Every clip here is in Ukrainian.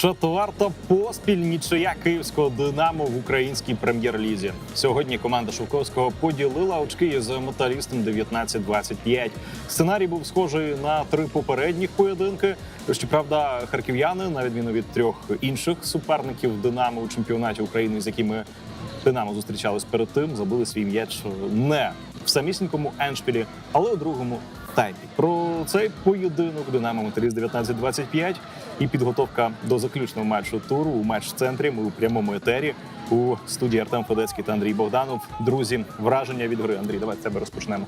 Четверта поспіль нічия київського динамо в українській прем'єр-лізі. Сьогодні команда Шовковського поділила очки із металістом 19-25. Сценарій був схожий на три попередніх поєдинки. Щоправда, харків'яни, на відміну від трьох інших суперників Динамо у чемпіонаті України, з якими Динамо зустрічались перед тим, забили свій м'яч не в самісінькому еншпілі, але у другому таймі. Про цей поєдинок Динамо Металіст 19-25 і підготовка до заключного матчу туру у матч-центрі. Ми у прямому етері у студії Артем Федецький та Андрій Богданов. Друзі, враження від гри. Андрій, давай з тебе розпочнемо.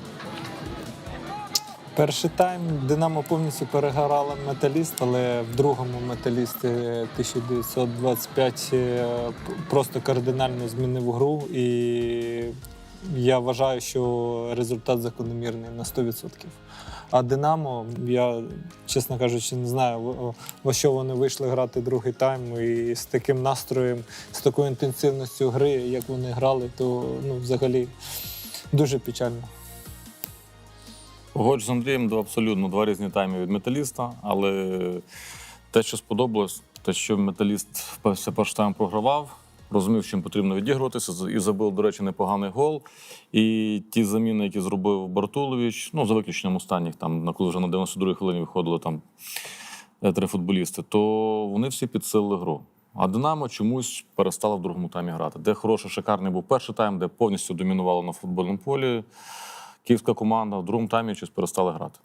Перший тайм Динамо повністю переграла металіст, але в другому металіст е, 1925 е, просто кардинально змінив гру. І я вважаю, що результат закономірний на 100%. А Динамо, я, чесно кажучи, не знаю, во- що вони вийшли грати другий тайм. І з таким настроєм, з такою інтенсивністю гри, як вони грали, то ну, взагалі дуже печально. Погоджуюсь з Андрієм, абсолютно два різні тайми від металіста, але те, що сподобалось, те, що металіст певся перший тайм програвав, розумів, чим потрібно відігруватися, і забив, до речі, непоганий гол. І ті заміни, які зробив Бартулович, ну за виключенням останніх, там на коли вже на 92-й хвилині виходили там е, три футболісти, то вони всі підсилили гру. А Динамо чомусь перестало в другому таймі грати. Де хороший, шикарний був перший тайм, де повністю домінувало на футбольному полі. Київська команда в другому таймі щось перестали грати.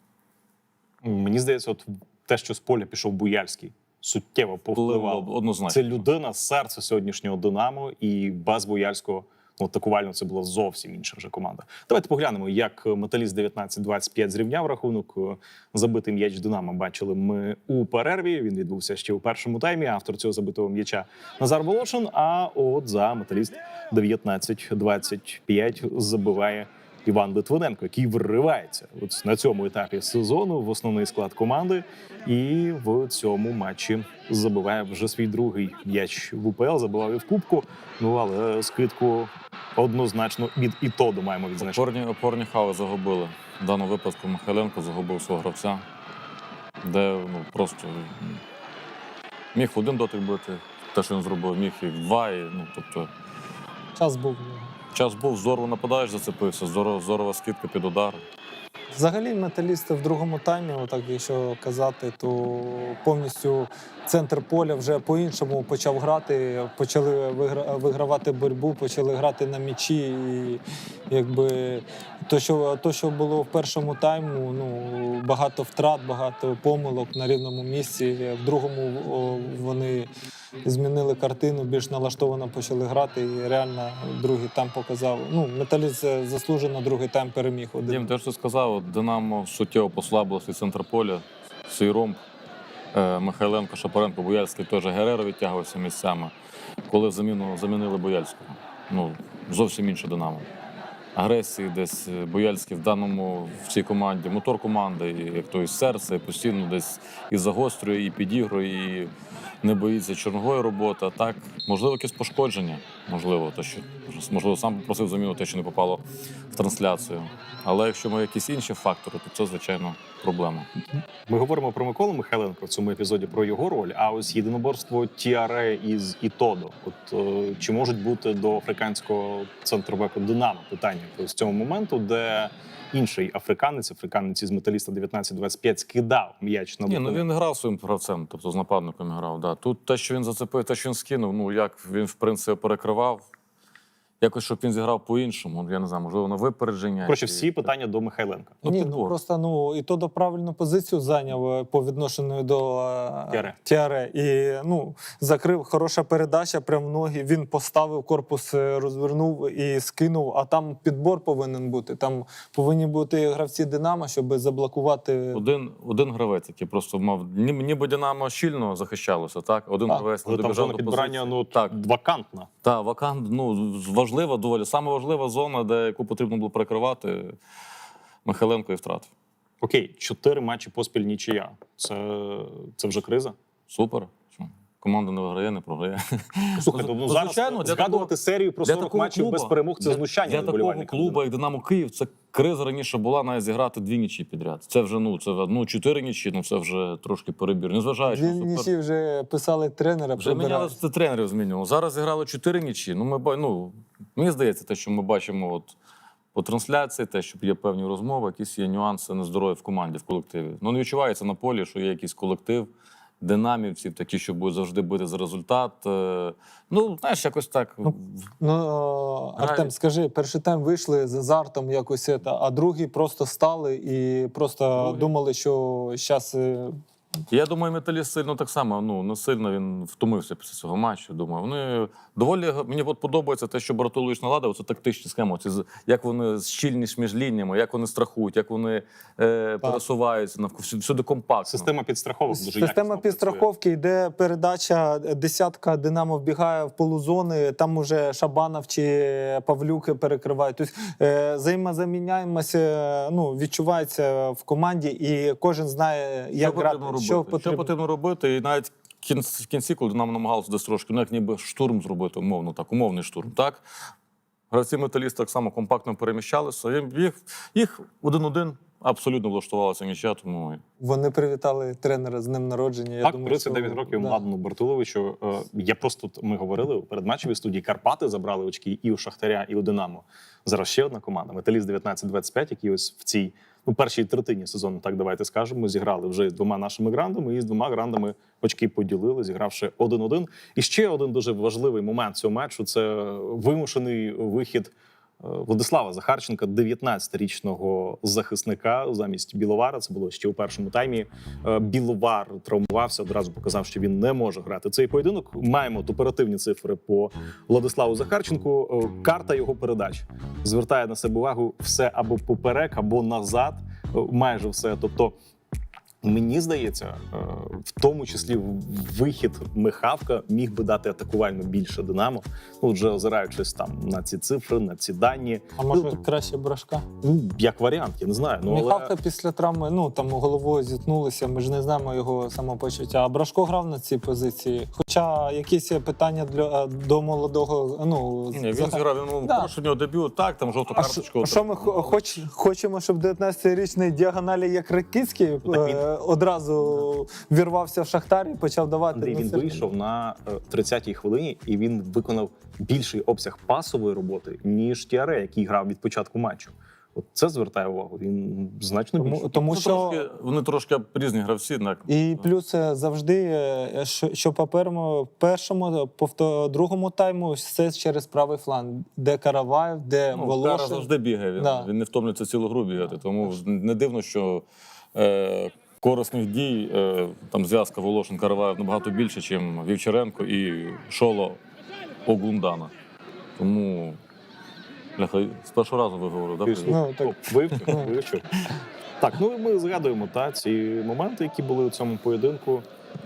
Мені здається, от те, що з поля пішов Буяльський, суттєво повпливав. Однозначно. Це людина, серце сьогоднішнього Динамо, і без Бояльського ну, атакувально це була зовсім інша вже команда. Давайте поглянемо, як металіст 19-25 зрівняв рахунок. Забитий м'яч Динамо бачили ми у перерві. Він відбувся ще у першому таймі. Автор цього забитого м'яча Назар Волошин. А от за металіст 19-25 забиває. Іван Литвиненко, який вривається от на цьому етапі сезону в основний склад команди, і в цьому матчі забиває вже свій другий м'яч в УПЛ, забивав і в кубку. Ну але скидку однозначно від Ітоду маємо відзначити. Опорні, опорні хави загубили. В даному випадку Михайленко загубив свого гравця, де ну, просто міг один дотик бити, те, що він зробив, міг і два. І, ну, тобто, Час був. Час був, здорово нападаєш, зацепився, зоро, здорова скидка під удар. Взагалі, металісти в другому таймі, отак якщо казати, то повністю центр поля вже по-іншому почав грати. Почали вигра- вигравати боротьбу, почали грати на м'ячі. І якби то, що, то, що було в першому тайму, ну багато втрат, багато помилок на рівному місці. В другому вони змінили картину, більш налаштовано почали грати. І реально другий тайм показав. Ну, металіст заслужено другий тайм переміг. один. Дім, те, що сказав, Динамо суттєво послабилося від центр поля, свій. Е, Михайленко, Шапаренко, Бояльський теж Гереро відтягувався місцями. Коли заміну, замінили Бояльського. Ну, зовсім інше Динамо. Агресії десь е, Бояльський в даному в цій команді, мотор команди, як то і серце, постійно десь і загострює, і підігрує, і не боїться чорнової роботи. А так, можливо, якесь пошкодження, можливо, те, що можливо, сам попросив заміну те, що не попало в трансляцію. Але якщо ми якісь інші фактори, то це звичайно проблема. Ми говоримо про Миколу Михайленко в цьому епізоді про його роль. А ось єдиноборство Тіаре із Ітодо. От е, чи можуть бути до африканського центровеку Динамо питання з цього моменту, де інший африканець, африканець із металіста 19-25 скидав м'яч на Ні, ну він грав своїм правцем, тобто з нападником грав. Да. Тут те, що він зацепив, те, що він скинув, ну як він в принципі перекривав. Якось, щоб він зіграв по-іншому. Я не знаю, можливо, на випередження. Коротше, чи- всі питання до Михайленка. Ну, Ні, ну підбор. просто ну і то до правильну позицію зайняв е, по відношенню до е, Тіаре. Тіаре. І ну закрив хороша передача, прям ноги. Він поставив корпус, е, розвернув і скинув. А там підбор повинен бути. Там повинні бути гравці Динамо, щоб заблокувати. Один, один гравець, який просто мав ні- ніби Динамо щільно захищалося, так? Один Так, гравець не Але там добіжав до підбирання позиції. ну так. вакантна. Та вакант, ну важлива доволі. Саме важлива зона, де яку потрібно було перекривати. Михайленко і втратив. Окей, чотири матчі поспіль нічия. Це, це вже криза. Супер. Команда не виграє, не програє. Слухайте, ну зараз звичайно, для згадувати серію про для 40 матчів клуба- без перемог це для, знущання для над такого клубу, як Динамо Київ, це криза раніше була навіть зіграти дві нічі підряд. Це вже ну це ну чотири нічі, ну це вже трошки перебір. Незважаючи супер... нічі вже писали тренера. Вже міняли це тренерів змінювали. Зараз зіграли чотири нічі. Ну, ми ну, мені здається, те, що ми бачимо от, по трансляції, те, що є певні розмови, якісь є нюанси нездоров'я в команді, в колективі. Ну, не відчувається на полі, що є якийсь колектив, динамівців, такі, що будуть завжди бити за результат. Е, Ну, знаєш, якось так. Ну, Ну, Артем, скажи, перший тайм вийшли з азартом якось, а другий просто стали і просто Другий. думали, що зараз Я думаю, металіст сильно так само. Ну не сильно він втомився після цього матчу. Думаю, вони доволі мені от подобається те, що Бартолович наладив. Це тактичні схеми. Це як вони щільність між лініями, як вони страхують, як вони е, пересуваються навколо всюди, компактно. Система підстраховок дуже Система підстраховки йде передача, десятка Динамо вбігає в полузони, там уже Шабанов чи Павлюки перекривають. Тобто е, взаємозаміняємося, е, ну, відчувається в команді, і кожен знає, як грати. Робити? Що Що потрібно. робити? І навіть в кінці, коли нам намагалися десь трошки, ну як ніби штурм зробити, умовно так, умовний штурм. Так гравці металіст так само компактно переміщалися. Їх, їх один-один абсолютно влаштувалася нічия, тому Вони привітали тренера з днем народження. Я Так, думаю, 39 що- років да. Младену Бартуловичу. Е, Я просто ми говорили у передматчевій студії. Карпати забрали очки і у Шахтаря, і у Динамо. Зараз ще одна команда. Металіст 19-25, які ось в цій ну, першій третині сезону, так давайте скажемо, зіграли вже з двома нашими грандами, і з двома грандами очки поділили, зігравши 1-1. І ще один дуже важливий момент цього матчу це вимушений вихід. Владислава Захарченка, 19-річного захисника замість Біловара. Це було ще у першому таймі. Е, Біловар травмувався, одразу показав, що він не може грати цей поєдинок. Маємо оперативні цифри по Владиславу Захарченку. Е, Карта його передач звертає на себе увагу все або поперек, або назад. Е, Майже все. Тобто. Мені здається, е, в тому числі вихід Михавка міг би дати атакувально більше Динамо. Ну, вже озираючись там на ці цифри, на ці дані. А може краще брашка? Ну, як варіант, я не знаю. Ну, але... Міхавка після травми, ну там головою зіткнулися. Ми ж не знаємо його самопочуття. А Брашко грав на цій позиції. Хоча якісь питання для е, до молодого. Ну Ні, він зіграв він Да. прошу нього дебют, так, там жовту карточку. що, що ми хоч, хочемо, щоб 19-річний діагоналі як Ракицький Ну, так він- одразу вірвався в Шахтар і почав давати. Андрій Ну, він вийшов на е, 30-й хвилині, і він виконав більший обсяг пасової роботи, ніж Тіаре, який грав від початку матчу. От це звертає увагу. Він значно більше. Тому, тому що трошки, вони трошки різні гравці. Так. І плюс е, завжди, е, що, по першому, першому, по другому тайму все через правий фланг, де Караваєв, де Ну, Кара завжди бігає. Він, Да. він не втомлюється цілу гру бігати. Тому не дивно, що е, корисних дій е, там зв'язка Волошин Караваєв набагато більше, ніж Вівчаренко і Шоло Огундана. Тому з першого разу виговорив, так? Ну, так. Вивчив, вивчив. Так, ну ми згадуємо та ці моменти, які були у цьому поєдинку.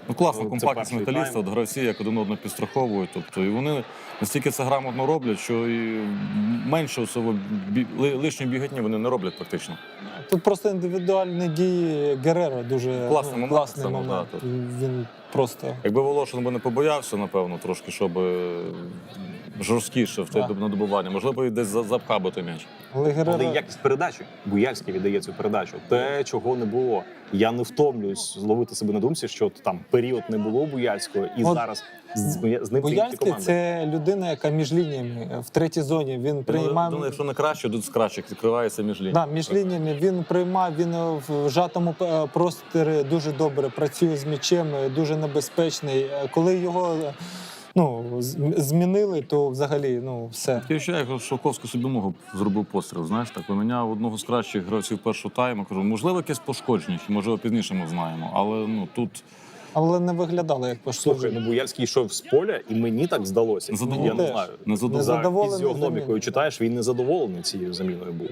Ну, класна компактність металіста, от гравці як один одного підстраховують. Тобто, і вони настільки це грамотно роблять, що і менше особо бі... лишньої біготні вони не роблять практично. Тут просто індивідуальні дії Герера дуже Класний ну, момент класний саме, момент. да, тут. Він просто Якби Волошин би не побоявся, напевно, трошки, щоб е, жорсткіше в те на добування, можливо, і десь за- запхав би той м'яч. але Герера Але якість передачі. Буяльський віддає цю передачу. Те, чого не було. Я не втомлююсь зловити себе на думці, що там період не було Буяльського, і От зараз з, з ним це Буяльський це людина, яка між лініями в третій зоні. Він приймає Ну, якщо не краще, один з кращих відкривається між лініями. Да, між лініями він приймає, він е, в жатому е, просторі дуже добре працює з м'ячем, е, дуже небезпечний. Е, Коли його е, ну, змінили, то взагалі ну, все. Таке відчуття, як Шовковський собі ногу зробив постріл. Знаєш, так поміняв одного з кращих гравців першого тайму. Кажу, можливо, якесь пошкодження, можливо, пізніше ми знаємо. Але ну тут Але не виглядало як Слухай, пошкодження. ну Буяльський йшов з поля, і мені так здалося. Незадоволений. Я не знаю. незадоволений. За Незадоволений фізіогномікою заміною. читаєш, він незадоволений цією заміною був.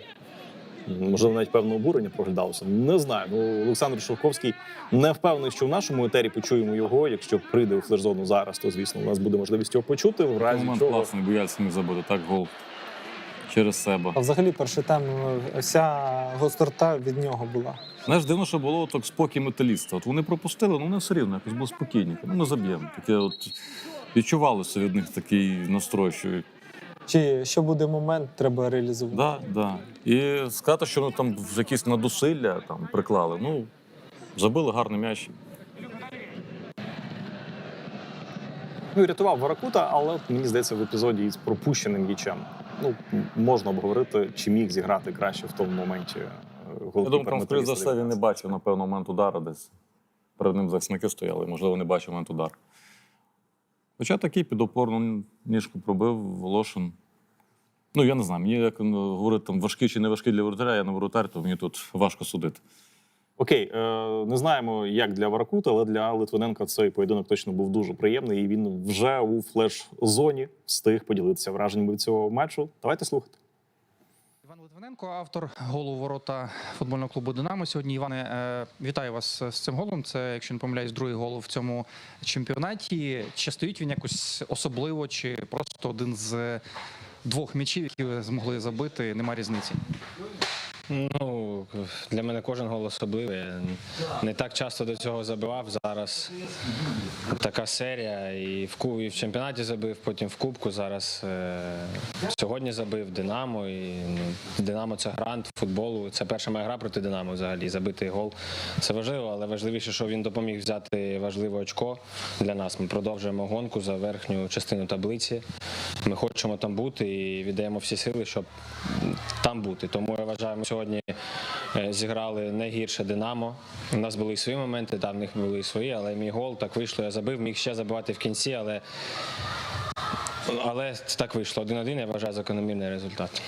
Можливо, навіть певне обурення проглядалося. Не знаю. Ну, Олександр Шовковський не впевнений, що в нашому етері почуємо його. Якщо прийде у флеш-зону зараз, то звісно у нас буде можливість його почути. В разі момент чого класний, боялься не забути. Так, гол через себе. А взагалі перший тайм е, вся гострота від нього була. Знаєш, дивно, що було так спокій металіста. От вони пропустили, ну вони все рівно якось було спокійненько. Ну, ми заб'ємо. Таке от відчувалося від них такий настрой, що Чи що буде момент, треба реалізувати. Да, да. І сказати, що ну, там в якісь надусилля там, приклали. Ну, забили гарний м'яч. Ну і рятував Варакута, але от, мені здається, в епізоді із пропущеним м'ячем. Ну, можна обговорити, чи міг зіграти краще в тому моменті. е, Я думаю, там, скоріше за все, він не бачив, напевно, момент удару десь. Перед ним захисники стояли, можливо, не бачив момент удару. Хоча такий під опорну ніжку пробив Волошин. Ну, я не знаю, мені як ну, говорити, там, важкий чи не важкий для воротаря, я не воротар, то мені тут важко судити. Окей, е, не знаємо, як для Варакута, але для Литвиненка цей поєдинок точно був дуже приємний. І він вже у флеш-зоні встиг поділитися враженнями від цього матчу. Давайте слухати. Литвиненко, автор голу ворота футбольного клубу Динамо. Сьогодні Іване, е, вітаю вас з цим голом. Це, якщо не помиляюсь, другий гол в цьому чемпіонаті. Чи стоїть він якось особливо, чи просто один з двох м'ячів, які ви змогли забити? Нема різниці. Ну, для мене кожен гол особливий. Не так часто до цього забивав. Зараз така серія. І в, і в чемпіонаті забив, потім в Кубку. Зараз е, сьогодні забив Динамо. І, ну, Динамо це грант футболу. Це перша моя гра проти Динамо взагалі. Забитий гол. Це важливо, але важливіше, що він допоміг взяти важливе очко для нас. Ми продовжуємо гонку за верхню частину таблиці. Ми хочемо там бути і віддаємо всі сили, щоб там бути. Тому я вважаю, ми сьогодні е, зіграли не гірше Динамо. У нас були свої моменти, там в них були свої, але мій гол так вийшло. Я забив, міг ще забивати в кінці, але, але так вийшло. Один-один, я вважаю, закономірний результат.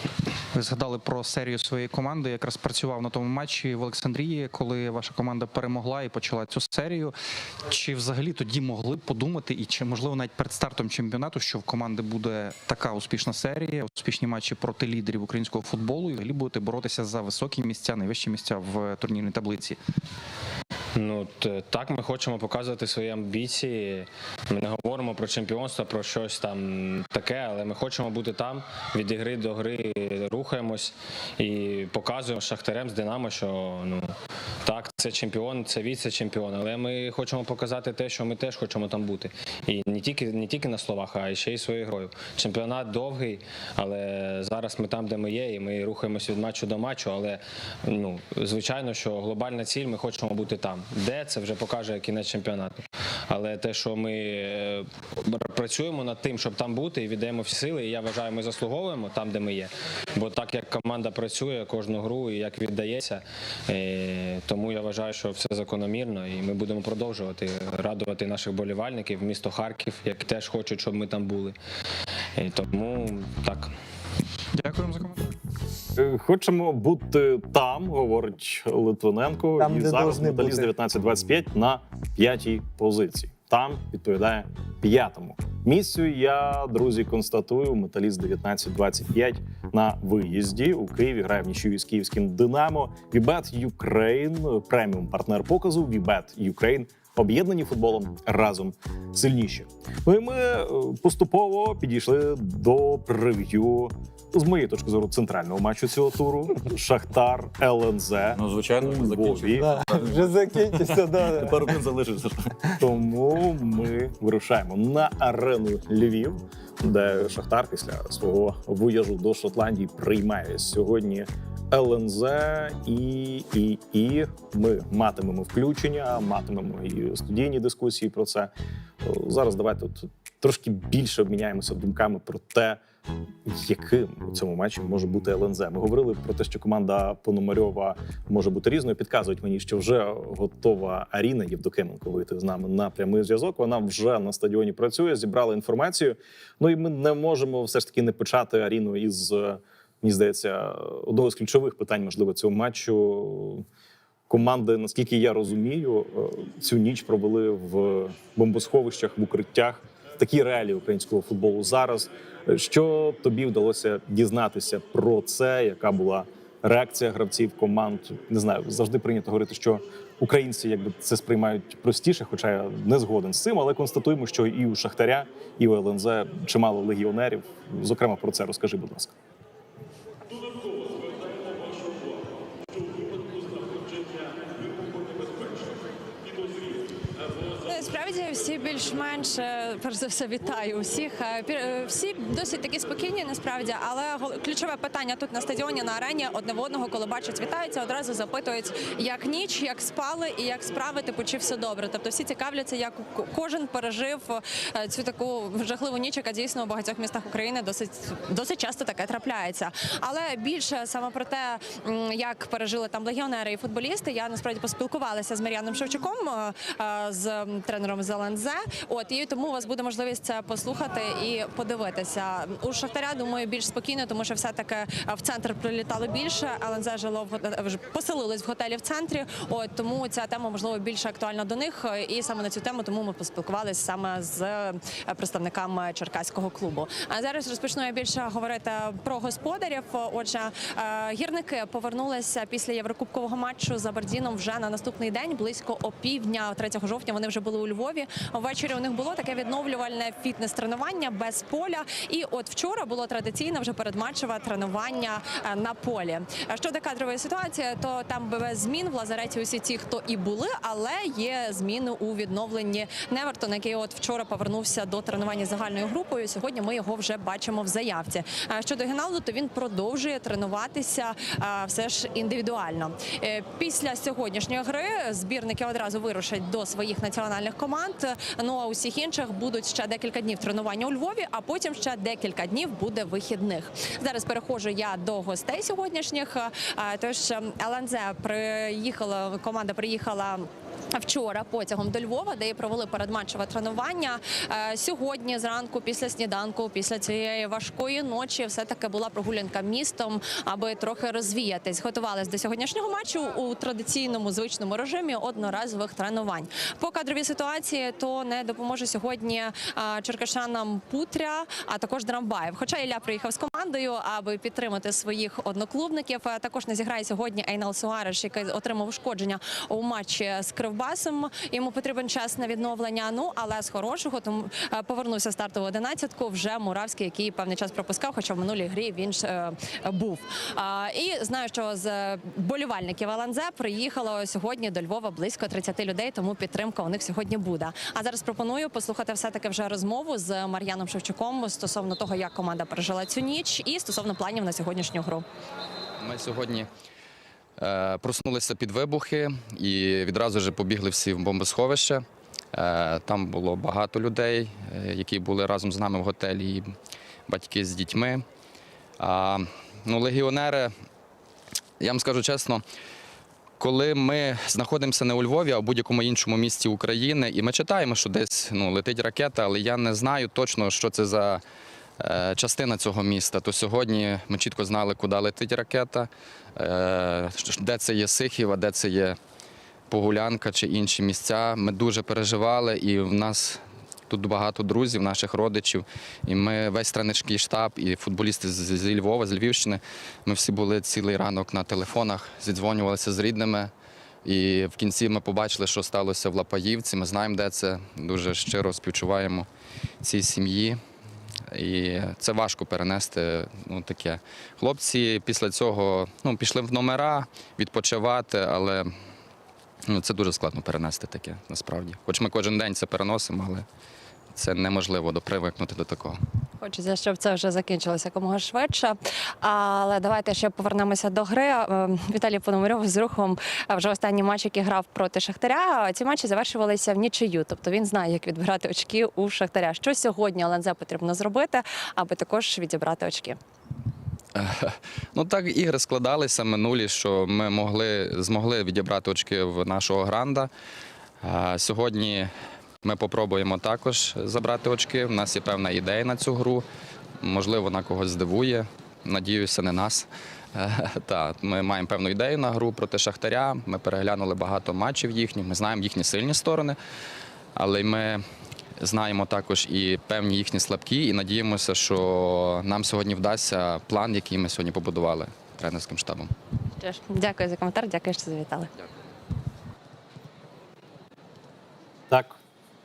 Ви згадали про серію своєї команди. Я Якраз працював на тому матчі в Олександрії, коли ваша команда перемогла і почала цю серію. Чи взагалі тоді могли б подумати, і чи можливо навіть перед стартом чемпіонату, що в команди буде така успішна серія, успішні матчі проти лідерів українського футболу, і взагалі будете боротися за високі місця, найвищі місця в турнірній таблиці? Ну так, ми хочемо показувати свої амбіції. Ми не говоримо про чемпіонство, про щось там таке, але ми хочемо бути там від ігри до гри рухаємось і показуємо шахтарем з Динамо, що ну так, це чемпіон, це віце-чемпіон. Але ми хочемо показати те, що ми теж хочемо там бути. І не тільки не тільки на словах, а ще й своєю грою. Чемпіонат довгий, але зараз ми там, де ми є, і ми рухаємося від матчу до матчу. Але ну звичайно, що глобальна ціль, ми хочемо бути там. Де це вже покаже кінець чемпіонату. Але те, що ми е, працюємо над тим, щоб там бути, і віддаємо всі сили, і я вважаю, ми заслуговуємо там, де ми є. Бо так як команда працює кожну гру і як віддається, е, тому я вважаю, що все закономірно, і ми будемо продовжувати радувати наших болівальників, місто Харків, які теж хочуть, щоб ми там були. І тому так. Дякуємо за коментар. Хочемо бути там, говорить Литвиненко. Там, і зараз металіст бути. 19-25 на п'ятій позиції. Там відповідає п'ятому місцю. Я, друзі, констатую, металіст 19-25 на виїзді у Києві грає в нічию з київським Динамо. Вібет Юкрейн, преміум партнер показу. Вібет Юкрейн. Об'єднані футболом разом сильніші. Ну і ми е, поступово підійшли до прев'ю з моєї точки зору центрального матчу цього туру. Шахтар ЛНЗ. Ну, звичайно, вже закінчив. Львові. Да, вже закінчився. Да. Тепер один залишився. Тому ми вирушаємо на арену Львів, де Шахтар після свого виїзду до Шотландії приймає сьогодні ЛНЗ, і, і, і ми матимемо включення, матимемо і студійні дискусії про це. Зараз давайте тут трошки більше обміняємося думками про те, яким у цьому матчі може бути ЛНЗ. Ми говорили про те, що команда Пономарьова може бути різною. Підказують мені, що вже готова Аріна Євдокименко вийти з нами на прямий зв'язок. Вона вже на стадіоні працює, зібрала інформацію. Ну і ми не можемо все ж таки не почати Аріну із, мені здається, одного з ключових питань, можливо, цього матчу. Команди, наскільки я розумію, е, цю ніч провели в бомбосховищах, в укриттях. Такі реалії українського футболу зараз. Що тобі вдалося дізнатися про це? Яка була реакція гравців команд? Не знаю, завжди прийнято говорити, що українці якби це сприймають простіше, хоча я не згоден з цим, але констатуємо, що і у Шахтаря, і у ЛНЗ чимало легіонерів. Зокрема, про це розкажи, будь ласка. Насправді всі більш-менш е, перш за все вітаю усіх. Е, е, Всі досить такі спокійні, насправді, але ключове питання тут на стадіоні на арені одне в одного, коли бачать, вітаються, одразу запитують, як ніч, як спали і як справи, типу, чи все добре. Тобто всі цікавляться, як кожен пережив цю таку жахливу ніч, яка дійсно у багатьох містах України досить досить часто таке трапляється. Але більше саме про те, як пережили там легіонери і футболісти, я насправді поспілкувалася з Мар'яном Шевчуком, з м, тренером з ЛНЗ. От і тому у вас буде можливість це послухати і подивитися. У Шахтаря думаю більш спокійно, тому що все таки в центр прилітало більше. ЛНЗ жило в готе- вже поселились в готелі в центрі. От тому ця тема можливо більше актуальна до них. І саме на цю тему тому ми поспілкувалися саме з е, представниками черкаського клубу. А зараз розпочну я більше говорити про господарів. Отже, е, гірники повернулися після єврокубкового матчу за Бардіном вже на наступний день, близько опівдня, 3 жовтня. Вони вже були у Львові. Ввечері у них було таке відновлювальне фітнес-тренування без поля. І от вчора було традиційне вже передматчеве тренування е, на полі. Е, Щодо кадрової ситуації, то там без змін в лазареті усі ті, хто і були, але є зміни у відновленні Невертон, який от вчора повернувся до тренування загальною групою. Сьогодні ми його вже бачимо в заявці. Е, Щодо Гіналду, то він продовжує тренуватися все ж індивідуально. Після сьогоднішньої гри збірники одразу вирушать до своїх національних команд. Ну а усіх інших будуть ще декілька днів тренування у Львові, а потім ще декілька днів буде вихідних. Зараз переходжу я до гостей сьогоднішніх. Тож ЛНЗ приїхала, команда приїхала. Вчора потягом до Львова, де і провели передматчеве тренування. Е, Сьогодні зранку, після сніданку, після цієї важкої ночі, все таки була прогулянка містом, аби трохи розвіятись. Готувались до сьогоднішнього матчу у традиційному звичному режимі одноразових тренувань. По кадровій ситуації то не допоможе сьогодні е, черкашанам Путря, а також Драмбаєв. Хоча Ілля приїхав з командою, аби підтримати своїх одноклубників. Е, Також не зіграє сьогодні Ейнал Суареш, який отримав ушкодження у матчі з Кривбасом. Йому потрібен час на відновлення. Ну але з хорошого тому е, повернувся стартову одинадцятку. Вже Муравський, який певний час пропускав, хоча в минулій грі він ж е, був. І знаю, що з болівальників ЛНЗ приїхало сьогодні до Львова близько 30 людей, тому підтримка у них сьогодні буде. А зараз пропоную послухати все таки вже розмову з Мар'яном Шевчуком стосовно того, як команда пережила цю ніч, і стосовно планів на сьогоднішню гру. Ми сьогодні проснулися під вибухи і відразу ж побігли всі в бомбосховище. Е, там було багато людей, е, які були разом з нами в готелі, і батьки з дітьми. А, ну, легіонери, я вам скажу чесно, коли ми знаходимося не у Львові, а в будь-якому іншому місті України, і ми читаємо, що десь ну, летить ракета, але я не знаю точно, що це за е, частина цього міста. То сьогодні ми чітко знали, куди летить ракета, е, де це є Сихів, а де це є Погулянка чи інші місця. Ми дуже переживали, і в нас тут багато друзів, наших родичів. І ми весь тренерський штаб, і футболісти зі Львова, з Львівщини. Ми всі були цілий ранок на телефонах, зідзвонювалися з рідними. І в кінці ми побачили, що сталося в Лапаївці. Ми знаємо, де це. Дуже щиро співчуваємо цій сім'ї. І це важко перенести. Ну, таке. Хлопці після цього ну, пішли в номера відпочивати, але ну, це дуже складно перенести таке насправді. Хоч ми кожен день це переносимо, але це неможливо допривикнути до такого. Хочеться, щоб це вже закінчилося якомога швидше. Але давайте ще повернемося до гри. Е, Віталій Пономарьов з рухом е, вже останній матч, який грав проти Шахтаря. Ці матчі завершувалися в нічию. Тобто він знає, як відбирати очки у Шахтаря. Що сьогодні ЛНЗ потрібно зробити, аби також відібрати очки? Ну так ігри складалися минулі, що ми могли, змогли відібрати очки в нашого гранда. Сьогодні ми попробуємо також забрати очки. У нас є певна ідея на цю гру. Можливо, вона когось здивує. Надіюся, не нас. Е, Та, ми маємо певну ідею на гру проти Шахтаря. Ми переглянули багато матчів їхніх. Ми знаємо їхні сильні сторони, але ми знаємо також і певні їхні слабкі, і надіємося, що нам сьогодні вдасться план, який ми сьогодні побудували тренерським штабом. Дякую за коментар, дякую, що завітали. Так,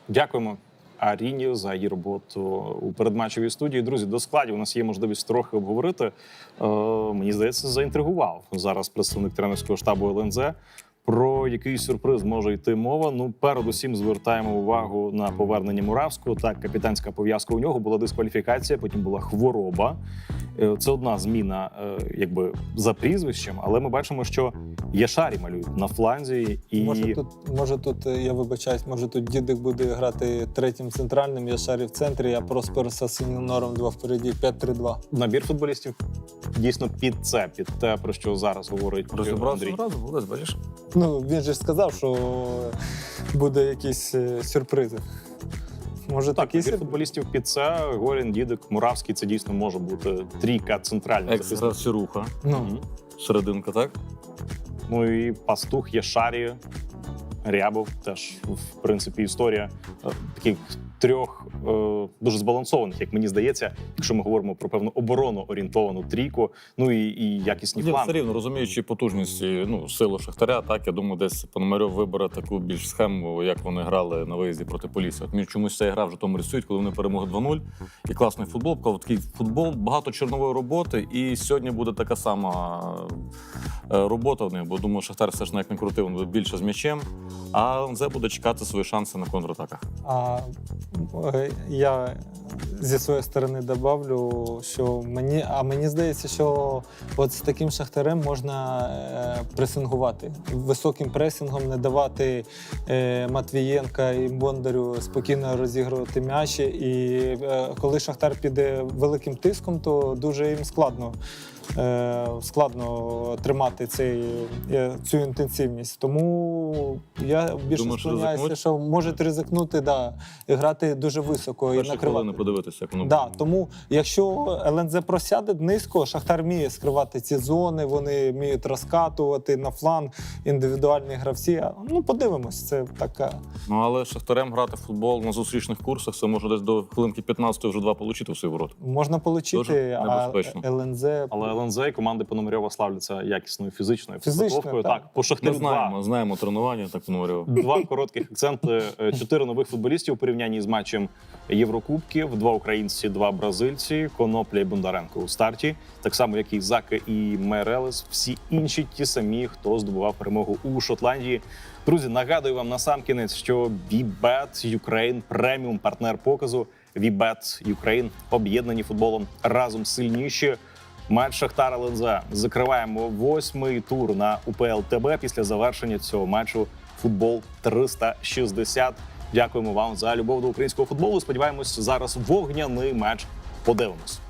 дякуємо Аріні за її роботу у передматчевій студії. Друзі, до складів у нас є можливість трохи обговорити. Е, мені здається, заінтригував зараз представник тренерського штабу ЛНЗ Про який сюрприз може йти мова? Ну, передусім звертаємо увагу на повернення Муравського. Так, капітанська пов'язка у нього була дискваліфікація, потім була хвороба. Е, Це одна зміна, е, якби за прізвищем, але ми бачимо, що Яшарі малюють на фланзі, і Може тут, може тут, е, я вибачаюсь, може тут дідик буде грати третім центральним, я шарі в центрі, а Проспер з Асенінором два впереді, 5-3-2. набір футболістів дійсно під це, під те, про що зараз говорить Розібрався одразу, молодець, бачиш? Ну, він же ж сказав, що буде якісь сюрпризи. Може, Так, такі набір футболістів під це Горін, Дідик, Муравський. Це дійсно може бути трійка центральна. Екстра Сируха. Сіруха, Ну, серединка, так? Ну і пастух Яшарі, Рябов теж, в принципі, історія е, таких трьох е, дуже збалансованих, як мені здається, якщо ми говоримо про певну оборону орієнтовану трійку, ну і, і якісні Ні, все рівно розуміючи потужність ну, силу Шахтаря, так я думаю, десь Пономарьов вибере таку більш схему, як вони грали на виїзді проти Полісся. От мені чомусь ця гра в Житомирі стоїть, коли вони перемогли 2-0. І класний футбол. Коли такий футбол, багато чорнової роботи. І сьогодні буде така сама е, робота в них, бо думаю, Шахтар все ж як не крутив, він буде більше з м'ячем. А ЛНЗ буде чекати свої шанси на контратаках. А е, я зі своєї сторони добавлю, що мені, а мені здається, що от з таким шахтарем можна е, пресингувати високим пресингом, не давати е, Матвієнка і Бондарю спокійно розігрувати м'ячі. І коли Шахтар піде великим тиском, то дуже їм складно. Е, Складно тримати цей, е, цю інтенсивність. Тому я більше склоняюся, ризикнуть? що можуть ризикнути, да, і грати дуже високо і Перші хвилини накривати. подивитися, як воно Да, буде. тому якщо ЛНЗ просяде низько, Шахтар вміє скривати ці зони, вони вміють розкатувати на фланг індивідуальні гравці. Ну, подивимось, це така. Ну але Шахтарем грати в футбол на зустрічних курсах, це може десь до хвилинки 15 вже два получити в свій ворот. Можна Дуже отримати, а небезпечно. ЛНЗ Але ЛНЗ і команди Пономарьова славляться якісною фізичною Фізично, підготовкою. так. Так, по Шахтарю Ми два. знаємо, знаємо тренування, так Пономарьов. Два коротких акценти. Е, Чотири нових футболістів у порівнянні з матчем Єврокубків. Два українці, два бразильці, Конопля і Бондаренко у старті. Так само, як і Зака і Мерелес. Всі інші ті самі, хто здобував перемогу у Шотландії. Друзі, нагадую вам на сам кінець, що VBET Ukraine преміум партнер показу. VBET Ukraine об'єднані футболом разом сильніші. Матч Шахтара ЛНЗ. Закриваємо восьмий тур на УПЛ ТБ після завершення цього матчу. Футбол 360. Дякуємо вам за любов до українського футболу. Сподіваємось, зараз вогняний матч. Подивимось.